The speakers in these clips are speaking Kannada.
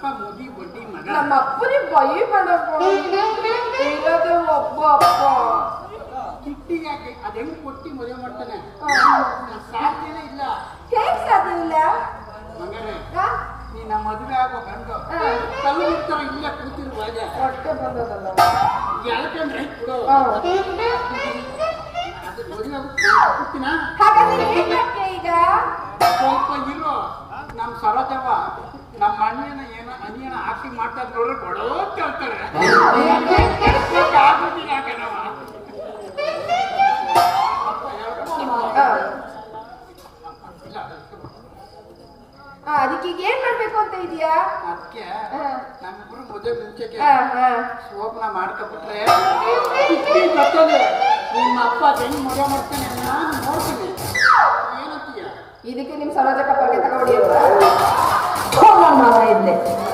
ಅಪ್ಪ ಮೋದಿ ಬಡ್ಡಿ ಮಗ. ನಮ್ಮ ಅಪ್ಪನಿಗೆ ಬೈ ಬೇಡಪ್ಪ ಇರೋದೇ ಒಬ್ಬ ಅಪ್ಪ? ಕಿಟ್ಟಿ ಯಾಕೆ? ಅದ್ ಹೆಂಗ್ ಕೊಟ್ಟಿ ಮದುವೆ ಮಾಡ್ತಾನೆ. ಸಾಧ್ಯನೇ ಇಲ್ಲ. ಹೇಗ್ ಸಾಧ್ಯ ಇಲ್ಲ? ಮಗನೇ? ನೀ ನಮ್ಮ ಮದುವೆ ಆಗೋ ಗಂಡು. ತಲು ಕಲ್ಲು ಇಲ್ಲ ಇಲ್ಲೇ ಕೂತಿರುವಾಗ ಹೊಟ್ಟೆ ಬಂದದಲ್ಲ. ಯಾಕಂದ್ರೆ ಬಿಡು. ಅದು ಮದುವೆ ಕೂತಿನ ಮಾಡ್ಬೇಕು ಅಂತ ಇದೆಯಾ ಅದಕ್ಕೆ ಹಾ. ನಮ್ಮಿಬ್ರು ಮದುವೆ ಮುಂಚೆಗೆ ಹಾ, ಹಾ. ಶೋಭನ ಮಾಡ್ಕೊಬಿಟ್ರೆ ಬರ್ತದೆ ನಿಮ್ಮ ಅಪ್ಪ ಹೆಂಗ್ ಮದುವೆ ಮಾಡ್ತಾನೆ ನಾನು ನೋಡ್ತೀನಿ. ಏನಂತೀಯ? ಇದಕ್ಕೆ ನಿಮ್ ಸಮಾಜ ಕಪ್ಪಗೆ ತಗೊಡಿ ಅಂತ. ಇದ್ದೆ ಅನ್ಕಂಡೆ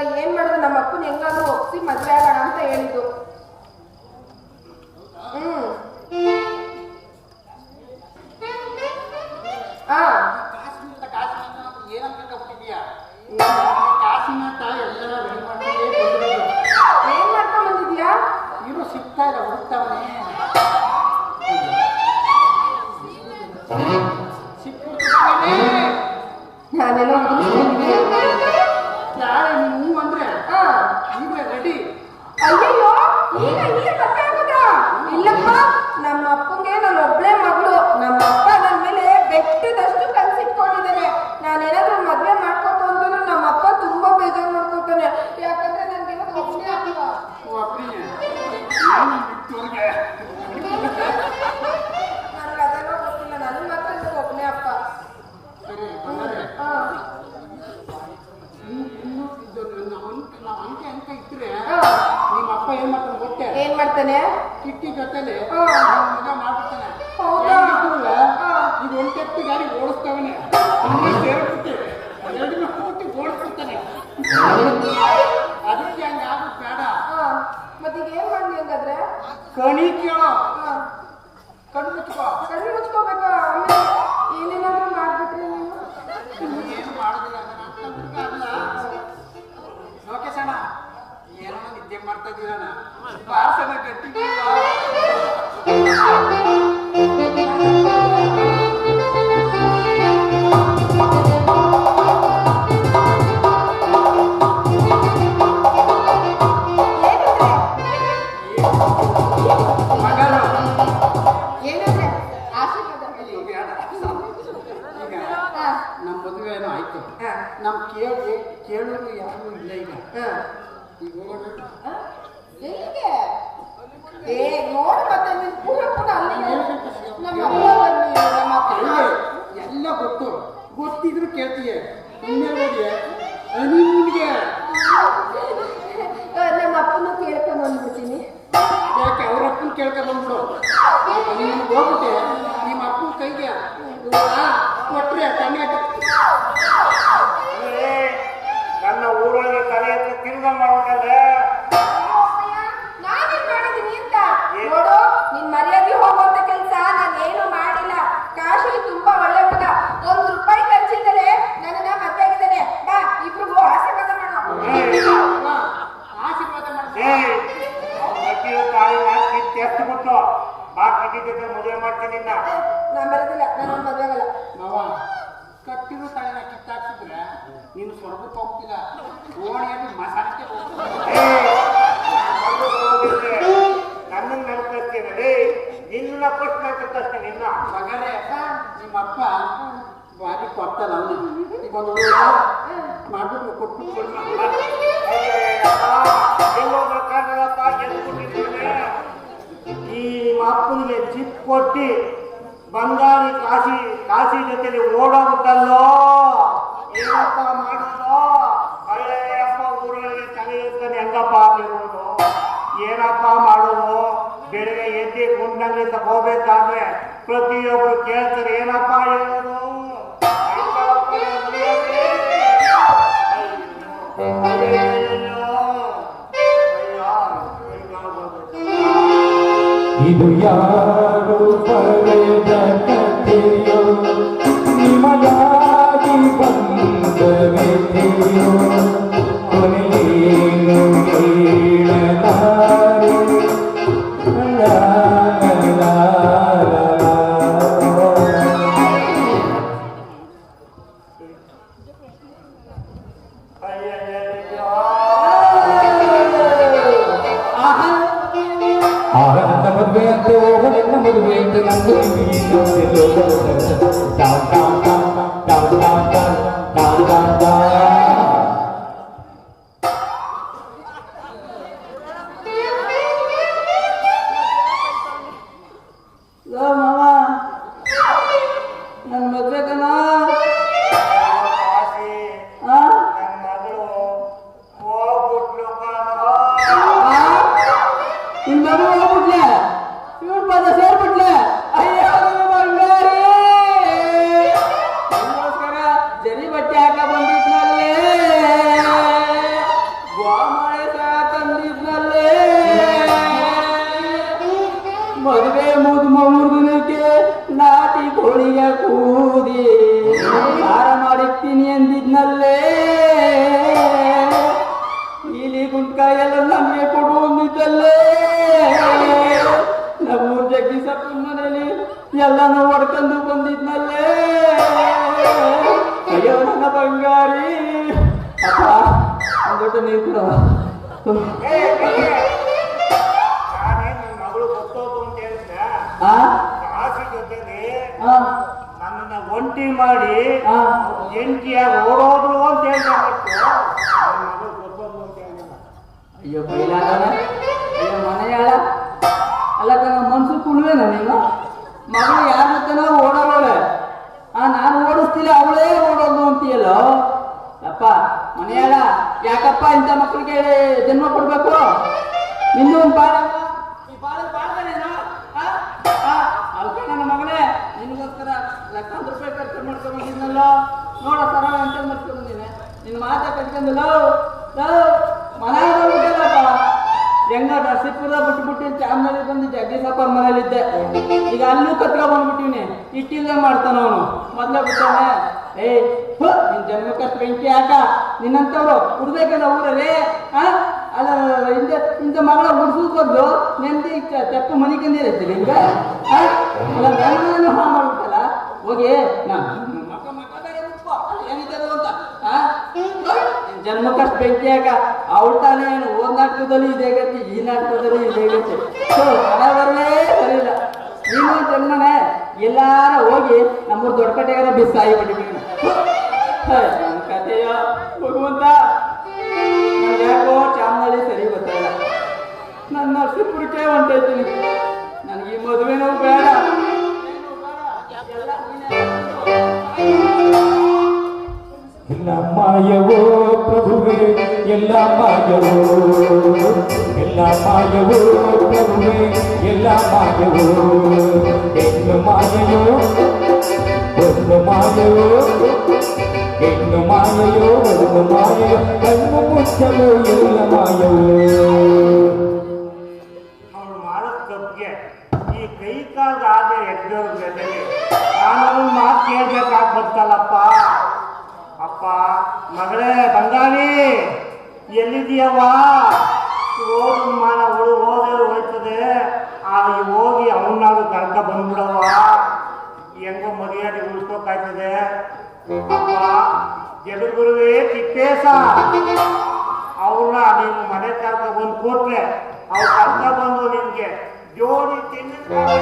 ಈಗ ಏನ್ ಮಾಡಿದ್ರು? ನಮ್ಮ ಅಪ್ಪನ ಹೆಂಗಾದ್ರೂ ಒಪ್ಸಿ ಮದ್ವೆ ಆಗೋಣ ಅಂತ ಹೇಳಿದ್ರು ಹ್ಮ್. ಆ. ಏನ್ ಮಾಡ್ಕೊಂಡ್ ಬಂದಿದ್ಯಾ ಇರು ಸಿಗ್ತಾ ಇಲ್ಲ ಹುಡುಕ್ತಾವನೆ ಆ. ನಿಮ್ಮ ಅಪ್ಪ ಏನ್ ಮಾಡ್ತಾನೆ ಗೊತ್ತೇ? ಏನ್ ಮಾಡ್ತಾನೆ? ಕಿಟ್ಟಿ ಜೊತೆಲಿ. ಮಗ ಮಾಡ್ಬಿಡ್ತಾನೆ. ಹಾ. ಈಗ ಒಂಟೆತ್ತು ಗಾಡಿ ಓಡಿಸ್ತಾವನೆ. ಸೇರ್ಬಿಟ್ಟು ಎರಡು ಕೂತಿ ಓಡಿಸ್ಬಿಡ್ತಾನೆ. ಅದಕ್ಕೆ ಹಂಗೆ ಆಗೋದು ಬೇಡ. ಆ, ಮತ್ತೀಗ ಏನ್ ಮಾಡ್ಲಿ ಹಂಗಾದ್ರೆ? ಕಣಿ ಕೇಳೋ. ಕಣ್ಣು ಮುಚ್ಕೋ. ಕಣ್ಣು ನಮ್ಮ ಮದುವೆ ಏನೋ ಆಯ್ತು. ನಮ್ ಕೇಳಿ ಕೇಳೋರು ಯಾರು ಇಲ್ಲ ಈಗ. ಈಗ ಹೋಗೋಣ? ಎಲ್ಲಿಗೆ ಏ ನೋಡು ಮತ್ತೆ ನೀನ್ ಅಲ್ಲಿ ನಮ್ಮ ಅಪ್ಪ ಬನ್ನಿ ನಮ್ಮ ಅಪ್ಪ. ಅಲ್ಲೇ ಎಲ್ಲ ಗೊತ್ತು. ಗೊತ್ತಿದ್ರು ಕೇಳ್ತೀಯ. ಇನ್ನೇ ಹೋಗಿ ಆ, ನಮ್ಮ ಅಪ್ಪನೂ ಕೇಳ್ಕೊಂಡ್ ಬಂದ್ಬಿಡ್ತೀನಿ. ಯಾಕೆ? ಅವ್ರ ಅಪ್ಪನ ನೀನು ಹೋಗ್ಬಿಟ್ಟೆ. ನಿಮ್ಮ ಅಪ್ಪನ ಕೈಗೆ. ಕೊಟ್ರೆ ಏ, ನನ್ನ ಊರೊಳಗೆ ತಲೆ ಎತ್ತಿ ತಿರುಗ ಮಾಡ್ಬೇಕಂದ್ರೆ ಬಾ ಕಟ್ಟಿ ಜೊತೆ ಮದುವೆ ಮಾಡ್ತೀನಿ ನಾನ್ ಬರೋದಿಲ್ಲ ನಾನು ಮದ್ವೆ ಆಗಲ್ಲ. ಮಾವ ಕಟ್ಟಿರೋ ತಲೆನ ಕಿತ್ತಾಕ್ಸಿದ್ರೆ ನೀನು ಸ್ವರ್ಗಕ್ಕೆ ಹೋಗ್ತಿಲ್ಲ. ಓಣಿಯಲ್ಲಿ ಮಸಾಲಕ್ಕೆ ನಾನು ನನ್ನನ್ನ ನೆನಪಿಸ್ತೀನಿ ನಿನ್ನ ಫಸ್ಟ್ ನೆನಪಿಸ್ತೀನಿ ನಿನ್ನ. ಮಗನೇ ಅಪ್ಪ ಬಾರಿ ಕೊಟ್ಟ ಅವನು ಈಗ ಒಂದು ಮಾಡ್ಬಿಟ್ಟು ಕೊಟ್ಬಿಟ್ಟು ಎಲ್ಲೋಗ್ಬೇಕಾದ್ರಪ್ಪ ಗೆದ್ಬಿಟ್ಟಿದ್ದೇನೆ ಈ ಮಾಪನಿಗೆ ಜಿಪ್ ಕೊಟ್ಟಿ ಬಂಗಾರಿ ಕಾಶಿ ಕಾಶಿ ಜೊತೆಲಿ ಓಡೋಗುತ್ತಲ್ಲೋ ಏನಪ್ಪ ಮಾಡೋದು? ಅಯ್ಯಪ್ಪ ಊರೊಳಗೆ ತಲೆಯುತ್ತಾನೆ ಹೆಂಗಪ್ಪ ಹಾಕಿರೋದು ಏನಪ್ಪ ಮಾಡೋದು? ಬೆಳಗ್ಗೆ ಎದ್ದಿ ಗುಂಡಲ್ಲಿ ತಗೋಬೇಕಾದ್ರೆ ಪ್ರತಿಯೊಬ್ರು ಕೇಳ್ತಾರೆ, ಏನಪ್ಪ ಹೇಳೋದು? ಇದು ಯಾರು ಬರೆದ Tao tao ಒಂದ್ ಕೂಡ ನಾನೇ ನನ್ ಮಗಳು ಗೊತ್ತೋದು ಅಂತ ಹೇಳಿದ್ರೆ ಆ? ಆಸೆ ಜೊತೆಲಿ ಆ. ನನ್ನನ್ನ ಒಂಟಿ ಮಾಡಿ ಆ. ಎಂಟಿಯಾಗಿ ಓಡೋದ್ರು ಅಂತ ಹೇಳಿದೆ ಹೊರ್ತು ನನ್ನ ಮಗಳು ಗೊತ್ತೋದು ಅಂತ ಹೇಳಿಲ್ಲ ಅಯ್ಯೋ ಬೈಲಾಗಲ್ಲ ಅಯ್ಯೋ ಅಲ್ಲ ಕಣ ಮನ್ಸು ಕುಳ್ವೇನ ನೀನು? ಮಗಳು ಯಾರ ಜೊತೆನೋ ಓಡೋಳೆ ಆ ನಾನು ಓಡಿಸ್ತಿಲ್ಲ ಅವಳೇ ಓಡೋದು ಅಂತೀಯಲ್ಲೋ ಅಪ್ಪ ಮನೆಯಾಳ ಯಾಕಪ್ಪ ಇಂಥ ಮಕ್ಕಳಿಗೆ ಜನ್ಮ ಕೊಡ್ಬೇಕು? ಇನ್ನೂ ಒಂದು ಬಾಳ ಈ ಬಾಳ ಆ? ಅದಕ್ಕೆ ನನ್ನ ಮಗಳೇ ನಿನಗೋಸ್ಕರ ಲಕ್ಷಾಂತರ ರೂಪಾಯಿ ಖರ್ಚು ಮಾಡ್ಕೊಂಡು ಬಂದಿದ್ನಲ್ಲ ನೋಡ ಸರ ಅಂತ ಮಾಡ್ಕೊಂಡು ನಿನ್ನ ನಿನ್ನ ಕಟ್ಕೊಂಡು ಲವ್ ಲವ್ ಮನೆಯಲ್ಲಪ್ಪ ಹೆಂಗ ನರಸೀಪುರ ಬಿಟ್ಬಿಟ್ಟು ಚಾಮರಾಜ ಬಂದು ಜಗ್ಗೀಸಪ್ಪ ಮನೇಲಿದ್ದೆ. ಈಗ ಅಲ್ಲೂ ಕತ್ಕೊಂಡ್ಬಂದ್ಬಿಟ್ಟಿವ್ನಿ ಇಟ್ಟಿಲ್ಲೇ ಮಾಡ್ತಾನ ಅವನು ಮೊದ್ಲೇ ಬಿಟ್ಟಾನೆ. ಏ ಹು, ನಿನ್ ಜನ್ಮಕ್ಕಷ್ಟು ಬೆಂಕಿ ಹಾಕ ನಿನ್ನಂತವ್ರು ಹುಡ್ಬೇಕಲ್ಲ ಊರಲ್ಲಿ ಅಲ್ಲ, ಹಿಂದೆ ಹಿಂದೆ ಮಗಳ ಹುಡ್ಸೋದು ಬದಲು ನೆಮ್ಮದಿ ತಪ್ಪು ಮನಿಕಂದೇ ಇರ್ತೀರಿ ಹಿಂಗ? ಅಲ್ಲ ಬೆಂಗಳೂರನ್ನು ಹಾಳು ಮಾಡ್ಬೇಕಲ್ಲ ಹೋಗಿ, ನಾ ಜನ್ಮಕ್ಕಷ್ಟು ಬೆಂಕಿ ಹಾಕ ಅವ್ಳು ತಾನೇ ಏನು, ಒಂದ್ ನಾಟಕದಲ್ಲಿ ಇದೇ ಗತಿ, ಈ ನಾಟಕದಲ್ಲಿ ಇದೇ ಗತಿ. ಬರಲೇ ಸರಿಲ್ಲ ನೀನು ಜನ್ಮನೆ ಎಲ್ಲಾರ ಹೋಗಿ ನಮ್ಮೂರು ದೊಡ್ಡ ಕಟ್ಟೆಗಾರ ಬಿಸಾಯಿ ಬಿಟ್ಟಿದ್ದೀನಿ ನನ್ನ ಕಥೆಯ ಭಗವಂತ ಯಾಕೋ ಚಾಮನಳ್ಳಿ ಸರಿ ಗೊತ್ತಾಯಿಲ್ಲ ನನ್ನ ನರಸೀಪುರಕ್ಕೆ ಹೊಂಟೈತೀನಿ ನನಗೆ ಈ ಮದುವೆನೂ ಬೇಡ. ಎಲ್ಲ ಮಾಯವೋ ಪ್ರಭುವೇ, ಎಲ್ಲ ಮಾಯವೋ ಎಲ್ಲ ಮಾಯವೋ ಪ್ರಭುವೆ, ಎಲ್ಲ ಮಾಯವೋ ಹೆಣ್ಣು ಮಾಯಯೋ ಒಂದು ಮಾಯವೋ ಹೆಣ್ಣು ಮಾಯೆಯೋ ಒಂದು ಮಾಯಯೋ ಕಣ್ಣು ಮುಚ್ಚಲು ಎಲ್ಲ ಮಾಯವೋ ಅವಳು ತಪ್ಪಿಗೆ ಈ ಕೈ ಕಾಲದ ಆದ ಎದ್ದವ್ರ ಜೊತೆಗೆ ನಾನು ಮಾತು ಕೇಳ್ಬೇಕಾಗಿ ಅಪ್ಪ, ಮಗಳೇ ಬಂಗಾಳಿ ಎಲ್ಲಿದೀಯವ್ವ ತಿಪ್ಪೇಶ ಅವ್ರನ್ನ ನೀನು ಮನೆ ಕರ್ಕ ಬಂದು ಕೊಟ್ರೆ ಅವ್ರ ಕರ್ಕ ಬಂದು ನಿಮ್ಗೆ ಜೋಡಿ ತಿನ್ನಿಸ್ತಾರೆ.